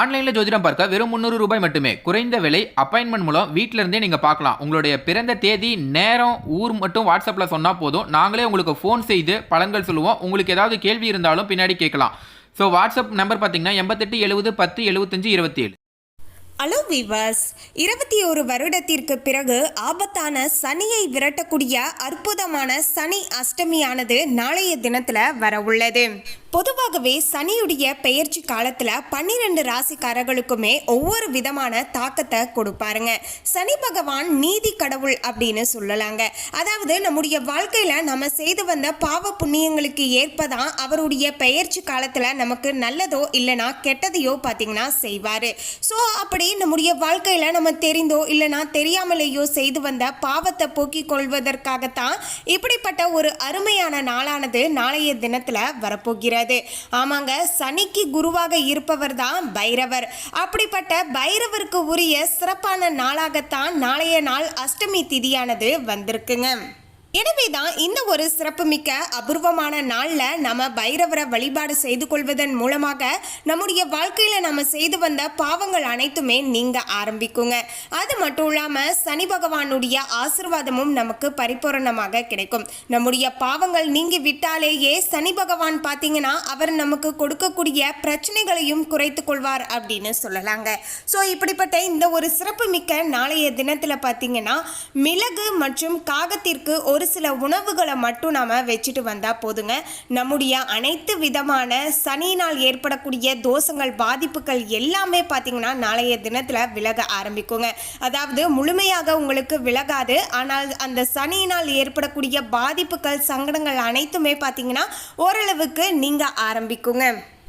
ஆன்லைனில் ஜோதிடம் பார்க்க வெறும் முந்நூறு ரூபாய் மட்டுமே. குறைந்த விலை அப்பாயின்மெண்ட் மூலம் வீட்டிலிருந்தே நீங்கள் பார்க்கலாம். உங்களுடைய பிறந்த தேதி நேரம் ஊர் மட்டும் வாட்ஸ்அப்பில் சொன்னால் போதும். நாங்களே உங்களுக்கு ஃபோன் செய்து பலன்கள் சொல்லுவோம். உங்களுக்கு ஏதாவது கேள்வி இருந்தாலும் பின்னாடி கேட்கலாம். ஸோ வாட்ஸ்அப் நம்பர் பார்த்தீங்கன்னா எண்பத்தெட்டு எழுபது பத்து எழுபத்தஞ்சு இருபத்தி ஏழு ஹலோ விவாஸ் இருபத்தி ஒரு வருடத்திற்கு பிறகு ஆபத்தான சனியை விரட்டக்கூடிய அற்புதமான சனி அஷ்டமியானது நாளைய தினத்தில் வர உள்ளது பொதுவாகவே சனியுடைய பெயர்ச்சி காலத்தில் பன்னிரெண்டு ராசிக்காரர்களுக்குமே ஒவ்வொரு விதமான தாக்கத்தை கொடுப்பாருங்க. சனி பகவான் நீதி கடவுள் அப்படின்னு சொல்லலாங்க. அதாவது நம்முடைய வாழ்க்கையில் நம்ம செய்து வந்த பாவ புண்ணியங்களுக்கு ஏற்பதான் அவருடைய பெயர்ச்சி காலத்தில் நமக்கு நல்லதோ இல்லைனா கெட்டதையோ பார்த்தீங்கன்னா செய்வார். ஸோ அப்படி நம்முடைய வாழ்க்கையில் நம்ம தெரிந்தோ இல்லைனா தெரியாமலேயோ செய்து வந்த பாவத்தை போக்கிக் கொள்வதற்காகத்தான் இப்படிப்பட்ட ஒரு அருமையான நாளானது நாளைய தினத்தில் வரப்போகிறது. ஆமாங்க சனிக்கு குருவாக இருப்பவர் தான் பைரவர். அப்படிப்பட்ட பைரவருக்கு உரிய சிறப்பான நாளாகத்தான் நாளைய நாள் அஷ்டமி திதியானது வந்திருக்குங்க. எனவே தான் இந்த ஒரு சிறப்புமிக்க அபூர்வமான நாளில் நம்ம பைரவரை வழிபாடு செய்து கொள்வதன் மூலமாக நம்முடைய வாழ்க்கையில் நம்ம செய்து வந்த பாவங்கள் அனைத்துமே நீங்க ஆரம்பிக்குங்க. அது மட்டும் இல்லாமல் சனி பகவானுடைய ஆசிர்வாதமும் நமக்கு பரிபூரணமாக கிடைக்கும். நம்முடைய பாவங்கள் நீங்கி விட்டாலேயே சனி பகவான் பார்த்தீங்கன்னா அவர் நமக்கு கொடுக்கக்கூடிய பிரச்சனைகளையும் குறைத்து கொள்வார் அப்படின்னு சொல்லலாங்க. ஸோ இப்படிப்பட்ட இந்த ஒரு சிறப்புமிக்க நாளைய தினத்தில் பார்த்தீங்கன்னா மிளகு மற்றும் காகத்திற்கு ஒரு ஒரு சில உணவுகளை மட்டும் நாம் வச்சுட்டு வந்தால் போதுங்க. நம்முடைய அனைத்து விதமான சனியினால் ஏற்படக்கூடிய தோஷங்கள் பாதிப்புகள் எல்லாமே பார்த்தீங்கன்னா நாளைய தினத்தில் விலக ஆரம்பிக்குங்க. அதாவது முழுமையாக உங்களுக்கு விலகாது. ஆனால் அந்த சனியினால் ஏற்படக்கூடிய பாதிப்புகள் சங்கடங்கள் அனைத்துமே பார்த்தீங்கன்னா ஓரளவுக்கு நீங்கள் ஆரம்பிக்குங்க.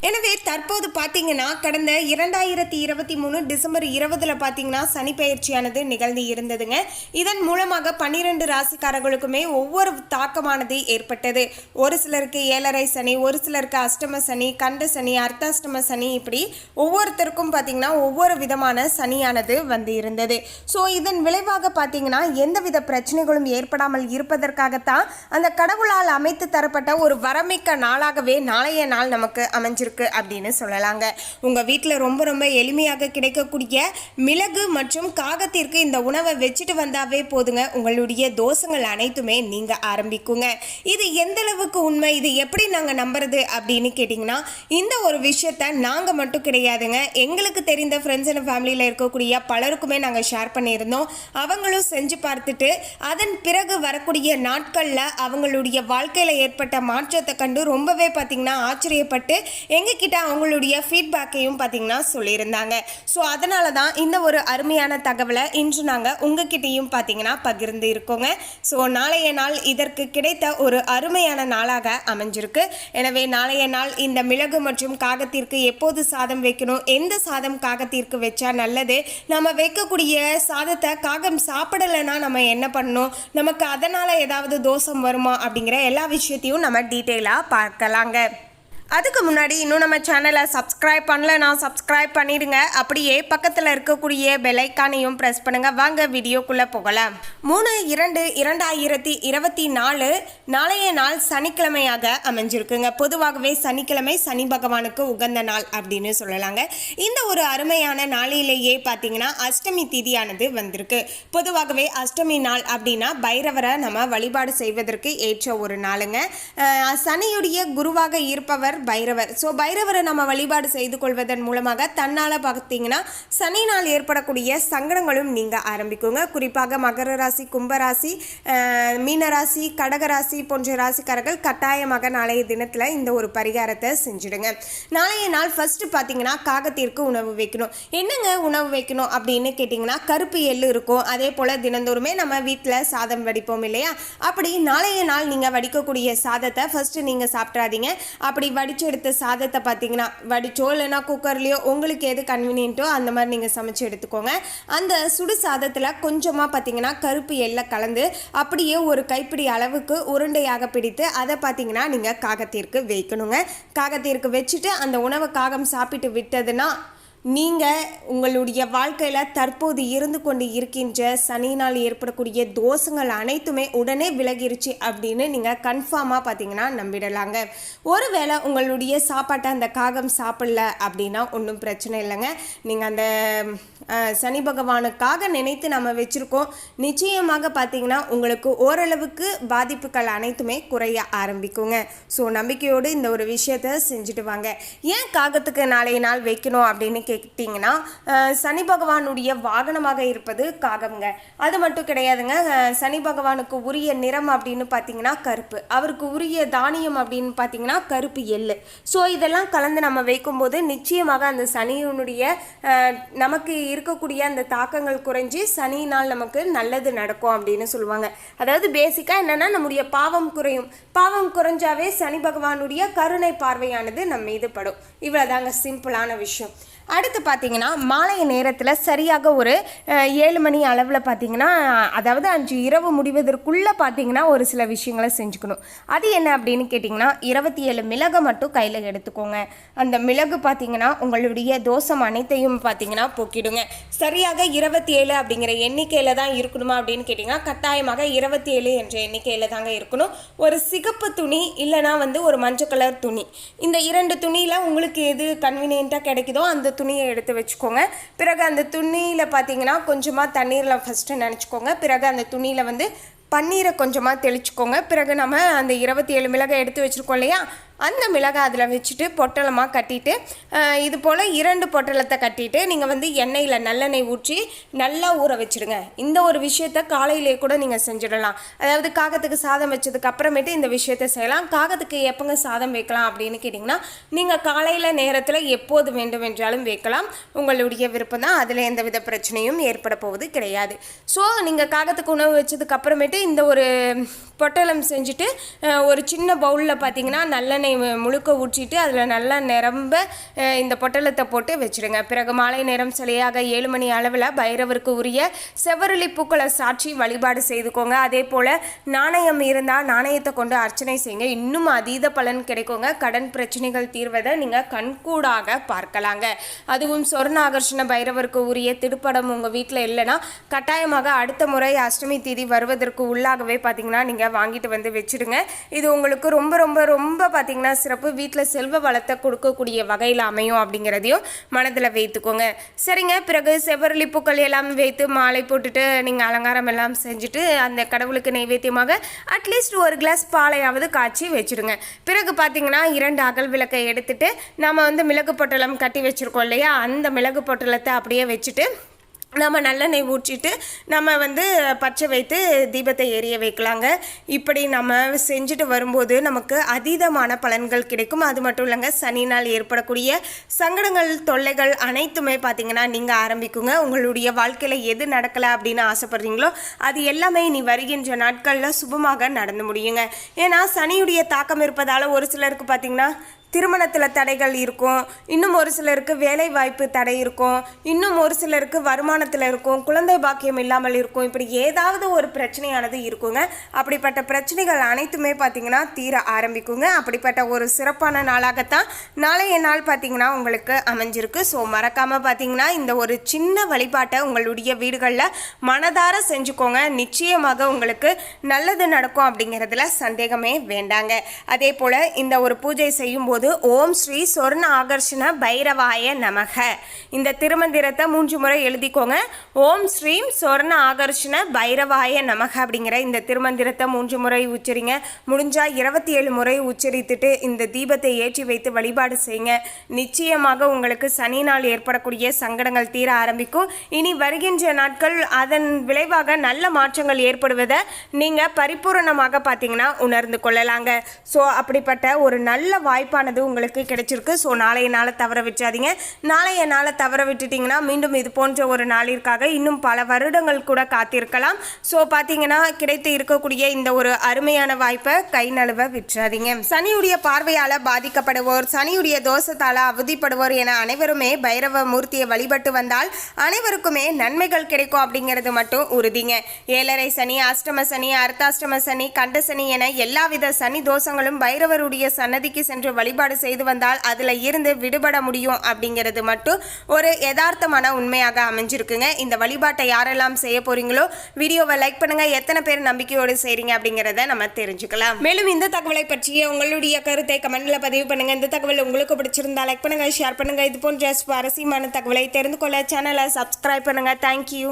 எனவே தற்போது பார்த்தீங்கன்னா கடந்த இரண்டாயிரத்தி இருபத்தி மூணு டிசம்பர் இருபதுல பார்த்தீங்கன்னா சனி பயிற்சியானது நிகழ்ந்து இருந்ததுங்க. இதன் மூலமாக பன்னிரெண்டு ராசிக்காரர்களுக்குமே ஒவ்வொரு தாக்கமானது ஏற்பட்டது. ஒரு சிலருக்கு ஏழரை சனி ஒரு சிலருக்கு அஷ்டம சனி கண்ட சனி அர்த்தாஷ்டம சனி இப்படி ஒவ்வொருத்தருக்கும் பார்த்தீங்கன்னா ஒவ்வொரு விதமான சனியானது வந்து இருந்தது. ஸோ இதன் விளைவாக பார்த்தீங்கன்னா எந்தவித பிரச்சனைகளும் ஏற்படாமல் இருப்பதற்காகத்தான் அந்த கடவுளால் அமைத்து தரப்பட்ட ஒரு வரமிக்க நாளாகவே நாளைய நாள் நமக்கு அமைஞ்சிருக்கு அப்படின்னு சொல்லலாங்க. உங்கள் வீட்டில் ரொம்ப ரொம்ப எளிமையாக கிடைக்கக்கூடிய மிளகு மற்றும் காகத்திற்கு இந்த உணவை வச்சுட்டு வந்தாவே போதுங்க. உங்களுடைய தோஷங்கள் அனைத்துமே நீங்க ஆரம்பிக்குங்க. இது எந்த அளவுக்கு உண்மை? இது எப்படி நாங்கள் நம்புறது அப்படின்னு கேட்டிங்கன்னா இந்த ஒரு விஷயத்த நாங்கள் மட்டும் கிடையாதுங்க. எங்களுக்கு தெரிந்த ஃப்ரெண்ட்ஸ் அண்ட் ஃபேமிலியில் இருக்கக்கூடிய பலருக்குமே நாங்கள் ஷேர் பண்ணியிருந்தோம். அவங்களும் செஞ்சு பார்த்துட்டு அதன் பிறகு வரக்கூடிய நாட்களில் அவங்களுடைய வாழ்க்கையில் ஏற்பட்ட மாற்றத்தை கண்டு ரொம்பவே பார்த்திங்கன்னா ஆச்சரியப்பட்டு எங்ககிட்ட அவங்களுடைய ஃபீட்பேக்கையும் பார்த்திங்கன்னா சொல்லியிருந்தாங்க. ஸோ அதனால தான் இந்த ஒரு அருமையான தகவலை இன்று நாங்கள் உங்ககிட்டயும் பார்த்திங்கன்னா பகிர்ந்து இருக்கோங்க. ஸோ நாளைய நாள் இதற்கு கிடைத்த ஒரு அருமையான நாளாக அமைஞ்சிருக்கு. எனவே நாளைய நாள் இந்த மிளகு மற்றும் காகத்திற்கு எப்போது சாதம் வைக்கணும் எந்த சாதம் காகத்திற்கு வச்சா நல்லது நம்ம வைக்கக்கூடிய சாதத்தை காகம் சாப்பிடலைன்னா நம்ம என்ன பண்ணணும் நமக்கு அதனால் ஏதாவது தோஷம் வருமா அப்படிங்கிற எல்லா விஷயத்தையும் நம்ம டீட்டெயிலாக பார்க்கலாங்க. அதுக்கு முன்னாடி இன்னும் நம்ம சேனலை சப்ஸ்கிரைப் பண்ணலன்னா சப்ஸ்கிரைப் பண்ணிடுங்க. அப்படியே பக்கத்தில் இருக்கக்கூடிய பெலைக்கானையும் ப்ரெஸ் பண்ணுங்க. வாங்க வீடியோக்குள்ளே போகலாம். மூணு இரண்டு இரண்டாயிரத்தி இருபத்தி நாலு நாளைய நாள் சனிக்கிழமையாக அமைஞ்சிருக்குங்க. பொதுவாகவே சனிக்கிழமை சனி பகவானுக்கு உகந்த நாள் அப்படின்னு சொல்லலாங்க. இந்த ஒரு அருமையான நாளிலேயே பார்த்தீங்கன்னா அஷ்டமி திதியானது வந்திருக்கு. பொதுவாகவே அஷ்டமி நாள் அப்படின்னா பைரவரை நம்ம வழிபாடு செய்வதற்கு ஏற்ற ஒரு நாளுங்க. சனியுடைய குருவாக இருப்பவர் பைரவர். ஸோ பைரவரை நம்ம வழிபாடு செய்து கொள்வதன் மூலமாக தன்னால் பார்த்தீங்கன்னா சனினால் ஏற்படக்கூடிய சங்கடங்களும் நீங்கள் ஆரம்பிக்குங்க. குறிப்பாக மகர ராசி கும்பராசி மீனராசி கடகராசி போன்ற ராசிக்காரர்கள் கட்டாயமாக நாளைய தினத்தில் இந்த ஒரு பரிகாரத்தை செஞ்சுடுங்க. நாளைய நாள் ஃபஸ்ட்டு பார்த்தீங்கன்னா காகத்திற்கு உணவு வைக்கணும். என்னங்க உணவு வைக்கணும் அப்படின்னு கேட்டிங்கன்னா கருப்பு எள்ளு இருக்கும். அதே போல் தினந்தோறுமே நம்ம வீட்டில் சாதம் வடிப்போம் இல்லையா? அப்படி நாளைய நாள் நீங்கள் வடிக்கக்கூடிய சாதத்தை ஃபஸ்ட்டு நீங்கள் சாப்பிட்றாதீங்க அப்படி வடிச்சு எடுத்த சாதத்தை பார்த்தீங்கன்னா வடிச்சோ இல்லைன்னா குக்கர்லேயோ உங்களுக்கு எது கன்வீனியன்ட்டோ அந்த மாதிரி நீங்கள் சமைச்சு எடுத்துக்கோங்க. அந்த சுடு சாதத்தில் கொஞ்சமாக பார்த்தீங்கன்னா கருப்பு எள்ளை கலந்து அப்படியே ஒரு கைப்பிடி அளவுக்கு உருண்டையாக பிடித்து அதை பார்த்தீங்கன்னா நீங்கள் காகத்திற்கு வைக்கணுங்க. காகத்திற்கு வச்சுட்டு அந்த உணவை காகம் சாப்பிட்டு விட்டதுன்னா நீங்கள் உங்களுடைய வாழ்க்கையில் தற்போது இருந்து கொண்டு இருக்கின்ற சனியினால் ஏற்படக்கூடிய தோஷங்கள் அனைத்துமே உடனே விலகிருச்சு அப்படின்னு நீங்கள் கன்ஃபார்மாக பார்த்தீங்கன்னா நம்பிடலாங்க. ஒருவேளை உங்களுடைய சாப்பாட்டை அந்த காகம் சாப்பிடல அப்படின்னா ஒன்றும் பிரச்சனை இல்லைங்க. நீங்கள் அந்த சனி பகவானுக்காக நினைத்து நம்ம வச்சுருக்கோம். நிச்சயமாக பார்த்தீங்கன்னா உங்களுக்கு ஓரளவுக்கு பாதிப்புகள் அனைத்துமே குறைய ஆரம்பிக்குங்க. ஸோ நம்பிக்கையோடு இந்த ஒரு விஷயத்த செஞ்சுட்டு வாங்க. ஏன் காகத்துக்கு நாளைய நாள் வைக்கணும் அப்படின்னு கேட்டிங்கன்னா சனி பகவானுடைய வாகனமாக இருப்பது காகம்ங்க. அது மட்டும் கிடையாதுங்க. சனி பகவானுக்கு உரிய நிறம் அப்படின்னு பார்த்தீங்கன்னா கருப்பு. அவருக்கு உரிய தானியம் அப்படின்னு பார்த்தீங்கன்னா கருப்பு எள்ளு. ஸோ இதெல்லாம் கலந்து நம்ம வைக்கும்போது நிச்சயமாக அந்த சனியினுடைய நமக்கு இருக்கக்கூடிய அந்த தாக்கங்கள் குறைஞ்சி சனியினால் நமக்கு நல்லது நடக்கும் அப்படின்னு சொல்லுவாங்க. அதாவது பேசிக்காக என்னென்னா நம்முடைய பாவம் குறையும். பாவம் குறைஞ்சாவே சனி பகவானுடைய கருணை பார்வையானது நம்ம மீது படும். இவ்வளோதாங்க சிம்பிளான விஷயம். அடுத்து பார்த்தீங்கன்னா மாலை நேரத்தில் சரியாக ஒரு ஏழு மணி அளவில் பார்த்தீங்கன்னா அதாவது அஞ்சு இரவு முடிவதற்குள்ளே பார்த்தீங்கன்னா ஒரு சில விஷயங்களை செஞ்சுக்கணும். அது என்ன அப்படின்னு கேட்டிங்கன்னா இருபத்தி ஏழு மிளகை மட்டும் கையில் எடுத்துக்கோங்க. அந்த மிளகு பார்த்தீங்கன்னா உங்களுடைய தோசம் அனைத்தையும் பார்த்தீங்கன்னா போக்கிடுங்க. சரியாக இருபத்தி ஏழு அப்படிங்கிற எண்ணிக்கையில் தான் இருக்கணுமா அப்படின்னு கேட்டிங்கன்னா கட்டாயமாக இருபத்தி ஏழு என்ற எண்ணிக்கையில் தாங்க இருக்கணும். ஒரு சிகப்பு துணி இல்லைனா வந்து ஒரு மஞ்சள் கலர் துணி. இந்த இரண்டு துணியில் உங்களுக்கு எது கன்வீனியண்ட்டாக கிடைக்குதோ அந்த துணியை எடுத்து வச்சுக்கோங்க. பிறகு அந்த துணியில் பார்த்தீங்கன்னா கொஞ்சமாக தண்ணீரில் ஃபஸ்ட்டு நினச்சிக்கோங்க. பிறகு அந்த துணியில் வந்து பன்னீரை கொஞ்சமாக தெளிச்சுக்கோங்க. பிறகு நம்ம அந்த இருபத்தி ஏழு மிளகாய் எடுத்து வச்சுருக்கோம் இல்லையா? அந்த மிளகாய் அதில் வச்சுட்டு பொட்டலமாக கட்டிட்டு இது போல் இரண்டு பொட்டலத்தை கட்டிட்டு நீங்கள் வந்து எண்ணெயில் நல்லெண்ணெய் ஊற்றி நல்லா ஊற வச்சிடுங்க இந்த ஒரு விஷயத்த காலையிலே கூட நீங்கள் செஞ்சிடலாம். அதாவது காகத்துக்கு சாதம் வச்சதுக்கு அப்புறமேட்டு இந்த விஷயத்த செய்யலாம். காகத்துக்கு எப்போங்க சாதம் வைக்கலாம் அப்படின்னு கேட்டிங்கன்னா நீங்கள் காலையில் நேரத்தில் எப்போது வேண்டும் என்றாலும் வைக்கலாம். உங்களுடைய விருப்பம் தான் அதில் எந்த வித பிரச்சனையும் ஏற்பட போவது கிடையாது. ஸோ நீங்கள் காகத்துக்கு உணவு வச்சதுக்கு அப்புறமேட்டு இந்த ஒரு பொட்டலம் செஞ்சுட்டு ஒரு சின்ன பவுலில் பார்த்தீங்கன்னா நல்லெண்ணெய் முழுக்க ஊற்றிட்டு அதில் நல்லா நிரம்ப இந்த பொட்டலத்தை போட்டு வச்சிடுங்க பிறகு மாலை நேரம் சிலையாக ஏழு மணி அளவில் பைரவருக்கு உரிய செவ்வரளி பூக்களை சாட்சி வழிபாடு செய்துக்கோங்க. அதே போல் நாணயம் இருந்தால் நாணயத்தை கொண்டு அர்ச்சனை செய்யுங்க. இன்னும் அதீத பலன் கிடைக்குங்க. கடன் பிரச்சனைகள் தீர்வதை நீங்கள் கண்கூடாக பார்க்கலாங்க. அதுவும் சொர்ணாகர்ஷண பைரவருக்கு உரிய திருப்படம் உங்கள் வீட்டில் இல்லைன்னா கட்டாயமாக அடுத்த முறை அஷ்டமி தேதி வருவதற்கு உள்ளாகவே பார்த்தீங்கன்னா நீங்கள் வாங்கிட்டு வந்து வச்சிடுங்க இது உங்களுக்கு ரொம்ப ரொம்ப ரொம்ப பார்த்தீங்கன்னா சிறப்பு. வீட்டில் செல்வ வளத்தை கொடுக்கக்கூடிய வகையில் அமையும் அப்படிங்கிறதையும் மனதில் வைத்துக்கோங்க. சரிங்க பிறகு செவ்வரளி பூக்கள் எல்லாம் வைத்து மாலை போட்டுட்டு நீங்கள் அலங்காரம் எல்லாம் செஞ்சுட்டு அந்த கடவுளுக்கு நைவேத்தியமாக அட்லீஸ்ட் ஒரு கிளாஸ் பாலையாவது காய்ச்சி வச்சிடுங்க பிறகு பார்த்தீங்கன்னா இரண்டு அகல் விளக்கை எடுத்துட்டு நம்ம வந்து மிளகு பொட்டலம் கட்டி வச்சுருக்கோம் இல்லையா? அந்த மிளகு பொட்டலத்தை அப்படியே வச்சுட்டு நம்ம நல்லெண்ணெய் ஊற்றிட்டு நம்ம வந்து பச்சை வைத்து தீபத்தை எரிய வைக்கலாங்க. இப்படி நம்ம செஞ்சுட்டு வரும்போது நமக்கு அதீதமான பலன்கள் கிடைக்கும். அது மட்டும் இல்லைங்க நாள் ஏற்படக்கூடிய சங்கடங்கள் தொல்லைகள் அனைத்துமே பார்த்தீங்கன்னா நீங்கள் ஆரம்பிக்குங்க. உங்களுடைய வாழ்க்கையில் எது நடக்கலை அப்படின்னு ஆசைப்படுறீங்களோ அது எல்லாமே இனி வருகின்ற நாட்களில் சுபமாக நடந்து முடியுங்க. ஏன்னா சனியுடைய தாக்கம் இருப்பதால் ஒரு சிலருக்கு பார்த்தீங்கன்னா திருமணத்தில் தடைகள் இருக்கும். இன்னும் ஒரு சிலருக்கு வேலை வாய்ப்பு தடை இருக்கும். இன்னும் ஒரு சிலருக்கு வருமானத்தில் இருக்கும். குழந்தை பாக்கியம் இல்லாமல் இருக்கும். இப்படி ஏதாவது ஒரு பிரச்சனையானது இருக்குங்க. அப்படிப்பட்ட பிரச்சனைகள் அனைத்துமே பார்த்தீங்கன்னா தீர ஆரம்பிக்குங்க. அப்படிப்பட்ட ஒரு சிறப்பான நாளாகத்தான் நாளைய நாள் பார்த்திங்கன்னா உங்களுக்கு அமைஞ்சிருக்கு. ஸோ மறக்காமல் பார்த்தீங்கன்னா இந்த ஒரு சின்ன வழிபாட்டை உங்களுடைய வீடுகளில் மனதார செஞ்சுக்கோங்க. நிச்சயமாக உங்களுக்கு நல்லது நடக்கும் அப்படிங்கிறதுல சந்தேகமே வேண்டாங்க. அதே போல் இந்த ஒரு பூஜை செய்யும்போது ஓம் ஸ்ரீ சொர்ண ஆகர்ஷண பைரவாய நமக. இந்த திருமந்திரத்தை மூன்று முறை எழுதிக்கோங்க. ஓம் ஸ்ரீம் சொர்ண ஆகர்ஷண பைரவாய நமக அப்படிங்கிற இந்த திருமந்திரத்தை மூன்று முறை உச்சரிங்க. முடிஞ்சால் இருபத்தி ஏழு முறை உச்சரித்துட்டு இந்த தீபத்தை ஏற்றி வைத்து வழிபாடு செய்யுங்க. நிச்சயமாக உங்களுக்கு சனி நாள் ஏற்படக்கூடிய சங்கடங்கள் தீர ஆரம்பிக்கும். இனி வருகின்ற நாட்கள் அதன் விளைவாக நல்ல மாற்றங்கள் ஏற்படுவதை நீங்கள் பரிபூரணமாக பார்த்தீங்கன்னா உணர்ந்து கொள்ளலாங்க. ஸோ அப்படிப்பட்ட ஒரு நல்ல வாய்ப்பானது உங்களுக்கு கிடைச்சிருக்கு. ஸோ நாளைய நாளை தவற விட்டுறாதீங்க. நாளைய நாளை தவற விட்டுட்டிங்கன்னா மீண்டும் இது போன்ற ஒரு நாளிற்காக இன்னும் பல வருடங்கள் கூட காத்திருக்கலாம். ஸோ பார்த்தீங்கன்னா கிடைத்து இருக்கக்கூடிய இந்த ஒரு அருமையான வாய்ப்பை கை நழுவ விட்டுறாதீங்க. சனியுடைய பார்வையால் பாதிக்கப்படுவோர் சனியுடைய தோஷத்தால் அவதிப்படுவோர் என அனைவருமே பைரவ மூர்த்தியை வழிபட்டு வந்தால் அனைவருக்குமே நன்மைகள் கிடைக்கும் அப்படிங்கிறது மட்டும் உறுதிங்க. ஏழரை சனி அஷ்டம சனி அர்த்தாஷ்டம சனி கண்ட சனி என எல்லாவித சனி தோஷங்களும் பைரவருடைய சன்னதிக்கு சென்று வழிபாடு வழிபாடு செய்து வந்தால் அதில் இருந்து விடுபட முடியும் அப்படிங்கிறது மட்டும் ஒரு யதார்த்தமான உண்மையாக அமைஞ்சிருக்குங்க. இந்த வழிபாட்டை யாரெல்லாம் செய்ய போறீங்களோ வீடியோவை லைக் பண்ணுங்க. எத்தனை பேர் நம்பிக்கையோடு செய்றீங்க அப்படிங்கிறத நம்ம தெரிஞ்சுக்கலாம். மேலும் இந்த தகவலை பற்றிய உங்களுடைய கருத்தை கமெண்ட்ல பதிவு பண்ணுங்க. இந்த தகவல் உங்களுக்கு பிடிச்சிருந்தா லைக் பண்ணுங்க ஷேர் பண்ணுங்க. இது போன்ற சுவாரஸ்யமான தகவலை தெரிந்து கொள்ள சேனலை சப்ஸ்கிரைப் பண்ணுங்க. தேங்க்யூ